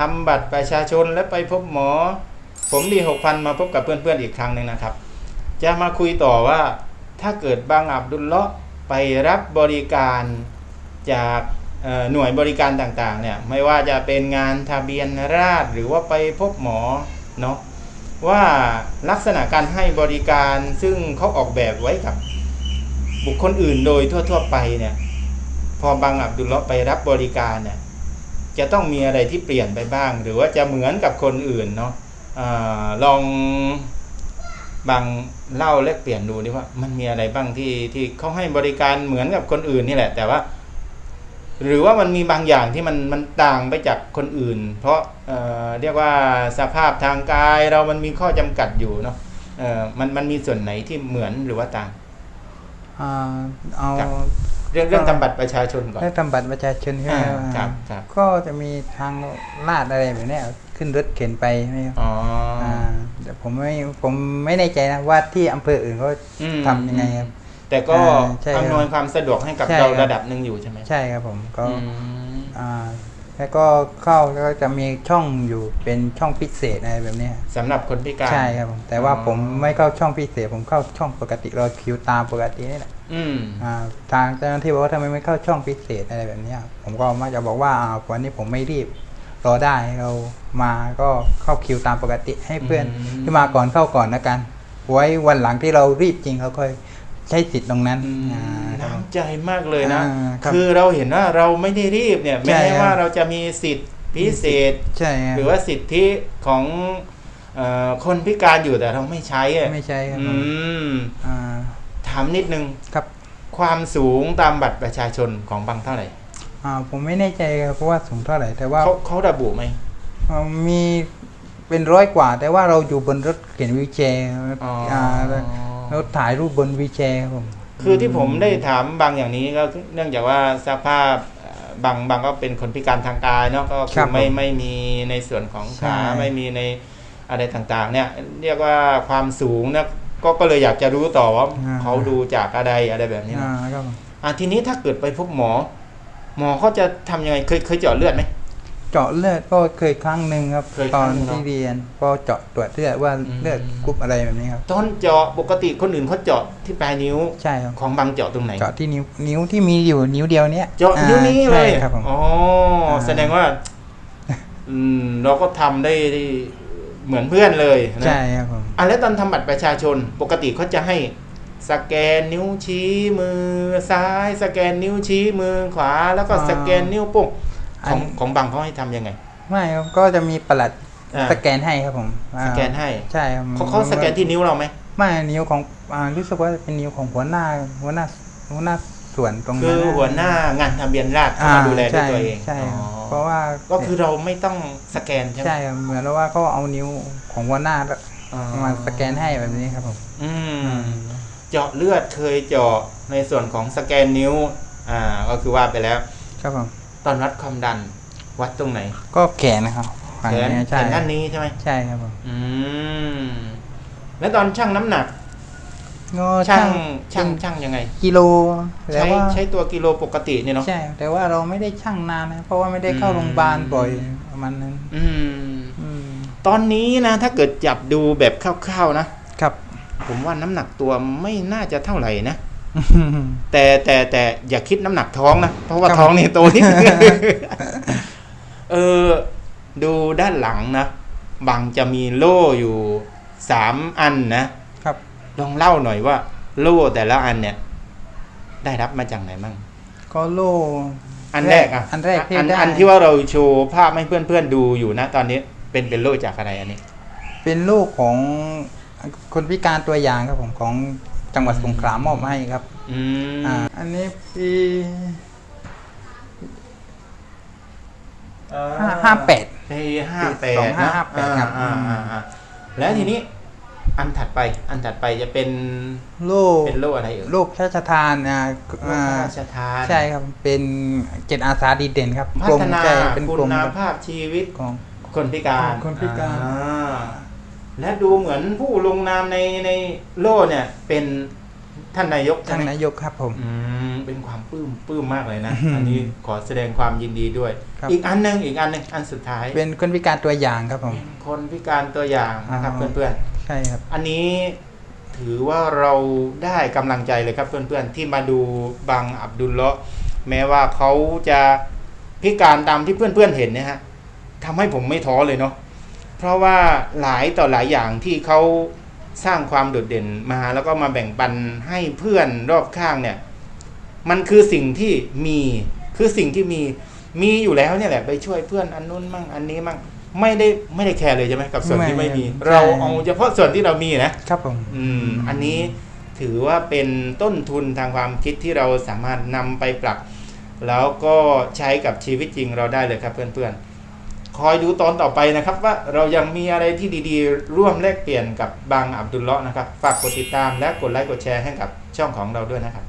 ทำบัตรประชาชนและไปพบหมอ ผมดีหกพันมาพบกับเพื่อนๆอีกครั้งหนึ่งนะครับ จะมาคุยต่อว่าถ้าเกิดบางอับดุลเลาะไปรับบริการจากหน่วยบริการต่างๆเนี่ยไม่ว่าจะเป็นงานทะเบียนราษฎร์หรือว่าไปพบหมอเนาะว่าลักษณะการให้บริการซึ่งเขาออกแบบไว้กับ บุคคลอื่นโดยทั่ว ๆ ไปเนี่ยพอบางอับดุลเลาะไปรับบริการเนี่ย จะต้องมีอะไรที่เปลี่ยนไปบ้าง หรือว่าจะเหมือนกับคนอื่นเนาะอลองบางเล่าแลกเปลี่ยนดูดิว่า มันมีอะไรบ้างที่ที่เขาให้บริการเหมือนกับคนอื่นนี่แหละ แต่ว่า หรือว่ามันมีบางอย่างที่มันมันต่างไปจากคนอื่น เพราะเเรียกว่าสภาพทางกายเรามันมีข้อจำกัดอยู่เนาะมันมันมีส่วนไหนที่เหมือนหรือว่าต่างอ่าเอา เรื่องเรื่องทำบัตรประชาชนก่อนเรื่องทำบัตรประชาชนใช่ไหมอ่าอ่าครับครับ ก็จะมีทางลาดอะไรแบบเนี้ยขึ้นรถเข็นไปใช่ไหมครับอ๋อออ่าแต่ผมไม่ผมไม่แน่ใจนะว่าที่อำเภออื่นเขาอืมทำยังไงครับ แต่ก็อ่าใช่ครับอำนวยความสะดวกให้กับใช่เราครับ ระดับหนึ่งอยู่ใช่ไหมใช่ครับผมก็อืม อ่า แล้วก็เข้าก็จะมีช่องอยู่เป็นช่องพิเศษอะไรแบบเนี้ยสำหรับคนพิการใช่ครับผมแต่ว่าอ๋อผมไม่เข้าช่องพิเศษ ผมเข้าช่องปกติรอคิวตามปกตินี่แหละอืมอ่าทางเจ้าหน้าที่บอกว่าทำไมไม่เข้าช่องพิเศษอะไรแบบเนี้ย ผมก็มักจะบอกว่าอ่าวันนี้ผมไม่รีบรอได้เรามาก็เข้าคิวตามปกติให้เพื่อนอืมที่มาก่อนเข้าก่อนนะกัน ไว้วันหลังที่เรารีบจริงเราค่อยใช้สิทธิ์ตรงนั้นอืมอ่าครับผมน้ำ ใจมากเลยนะอ่าครับคือเราเห็นว่าเราไม่ได้รีบเนี่ยใช่แม้ครับว่าเราจะมีสิทธิพิเศษใช่ครับหรือว่าสิทธิของเออคนพิการอยู่แต่เราไม่ใช้อะไม่ใช่ครับอืผมมอ่าถามนิดนึงครับ ความสูงตามบัตรประชาชนของบางเท่าไหร่อ่าผมไม่แน่ใจครับเพราะว่าสูงเท่าไหร่แต่ว่าเขาเขาระบุไหมอ่ามีเป็นร้อยกว่า แต่ว่าเราอยู่บนรถเข็นวีลแชร์ครับอ๋ออ่าเราถ่ายรูปบนวีลแชร์ครับผม คือที่ผมได้ถามบางอย่างนี้ก็เนื่องจากว่าสภาพเอ่อบางบางก็เป็นคนพิการทางกายเนาะก็คือไม่ไม่มีในส่วนของขาไม่มีในอะไรต่างๆ เนี่ย เรียกว่าความสูงนะก็ก็เลยอยากจะรู้ต่อว่าเขาดูจากอะไรอะไรแบบนี้อ่านะครับผมอะทีนี้ถ้าเกิดไปพบหมอ หมอเขาจะทำยังไงเคยเคยเจาะเลือดไหม เจาะเลือดก็เคยครั้งหนึ่งครับ เคยคตรั้องนหนึ่งเนอะ ที่เรียนก็เจาะตรวจเลือดว่าอืมเลือดกรุ๊ปอะไรแบบนี้ครับตอนเจาะปกติคนอื่นเขาเจาะที่ปลายนิ้วใช่ครับ ของบางเจาะตรงไหน เจาะที่นิ้วนิ้วที่มีอยู่นิ้วเดียวเนี้ยเจาะนิ้วนี้เลใช่ยครับผม อ๋ออาแสดงว่า อืม เราก็ทำได้ได้เหมือนเพื่อนเลยนะใช่ครับผม อะแล้วตอนทำบัตรประชาชน ปกติเขาจะให้ สแกนนิ้วชี้มือซ้าย สแกนนิ้วชี้มือขวา แล้วก็สแกนนิ้วโป้ง ของของบางเขาให้ทำยังไง ไม่ครับก็จะมีประหลัดอ่าสแกนให้ครับผมอ่าสแกนให้ใช่ครับเขาเขาสแกนที่นิ้วเราไหมไม่นิ้วของอ่ารู้สึกว่าเป็นนิ้วของหัวหน้าหัวหน้าหัวหน้าส่วนตรงคืนั้นอนะหัวหน้างานทะเบียนราษฎร์เข้ามาดูแลด้วยตัวเองใช่อ๋อครับเพราะว่าก็คือเราไม่ต้องสแกนใช่ไหมใช่ครับเหมือนว่าเขาเอานิ้วของหัวหน้าอ๋อมาสแกนให้แบบนี้ครับผมอืมเจาะเลือดเคยเจาะในส่วนของสแกนนิ้ว อ่า ก็คือว่าไปแล้ว ครับผม ตอนวัดความดัน วัดตรงไหนก็แขนนะครับฝั่งแขนนี้แขใช่นด้านนี้ใช่ไหมใช่ครับผมอืมแล้วตอนชั่งน้ำหนัก ก็ช่าช่างงช่างช่างยังไง กิโลแต่ใช้ว่าใช้ตัวกิโลปกติเนี่ยเนาะ ใช่ แต่ว่าเราไม่ได้ช่างนานนะเพราะว่าไม่ได้เข้าอืม โรงพยาบาลบ่อยประมาณนั้น อืม อืมตอนนี้นะถ้าเกิดจับดูแบบคร่าวๆนะ ครับผมว่าน้ำหนักตัวไม่น่าจะเท่าไหร่นะ แต่แต่แต่อย่าคิดน้ำหนักท้องนะ เพราะว่าครับท้องนี่โตนิดเออ ดูด้านหลังนะบางจะมีโล่อยู่สามอันนะครับ ลองเล่าหน่อยว่า โล่แต่ละอันเนี่ย ได้รับมาจากไหนมั่งก็โล่อันแรกอะอันแรกที่อันได้อันที่ว่าเราโชว์ภาพให้เพื่อนๆดูอยู่นะ ตอนนี้เป็นเป็นโล่จากอะไรอันนี้ เป็นลูกของคนพิการตัวอย่างครับผมของ จังหวัดอืมสงขลามอบให้ครับอืมอ่าอันนี้ปีห้าห้าแปด ปีห้าแปสอดงห้าห้าแปดครับ อ่าอ่าอ่าแล้วทีนี้ อันถัดไป อันถัดไปจะเป็นโล่เป็นโล่อะไรเอ่ยโลกพระราชทานอ่าโล่พอ่าระราชทานใช่ครับเป็นเจ็ดอาสาดีเด่นครับพักรมฒนาใช่เป็นคุกรมณครับภาพชีวิตของ คนพิการคนพิการ อ่ และดูเหมือนผู้ลงนามในในโล่เนี่ย เป็นท่านนายกใช่ท่านไหมนายกครับผม อืมเป็นความปลื้มปลื้มมากเลยนะ อันนี้ขอแสดงความยินดีด้วย ครับ อีกอันหนึ่งอีกอันหนึ่งอันสุดท้าย เป็นคนพิการตัวอย่างครับผมเป็นคนพิการตัวอย่างนะครับอ๋อ เพื่อนใช่ครับ ๆ อันนี้ถือว่าเราได้กำลังใจเลยครับเพื่อนๆที่มาดูบังอับดุลเลาะห์แม้ว่าเขาจะพิการตามที่เพื่อนๆเห็นนะฮะทำให้ผมไม่ท้อเลยเนาะ เพราะว่าหลายต่อหลายอย่างที่เขาสร้างความโดดเด่นมาแล้วก็มาแบ่งปันให้เพื่อนรอบข้างเนี่ย มันคือสิ่งที่มีคือสิ่งที่มีมีอยู่แล้วเนี่ยแหละไปช่วยเพื่อนอันนู้นมั่งอันนี้มั่งไม่ได้ไม่ได้แคร์เลยใช่ไหมกับส่วนที่ไม่ไม่มีใช่เราเอาเฉพาะส่วนที่เรามีนะครับผมอืมอันนี้ถือว่าเป็นต้นทุนทางความคิดที่เราสามารถนำไปปรับ แล้วก็ใช้กับชีวิตจริงเราได้เลยครับเพื่อนๆ คอยดูตอนต่อไปนะครับ ว่าเรายังมีอะไรที่ดีๆ ร่วมแลกเปลี่ยนกับบางอับดุลเลาะนะครับ ฝากกดติดตามและกดไลค์กดแชร์ให้กับช่องของเราด้วยนะครับ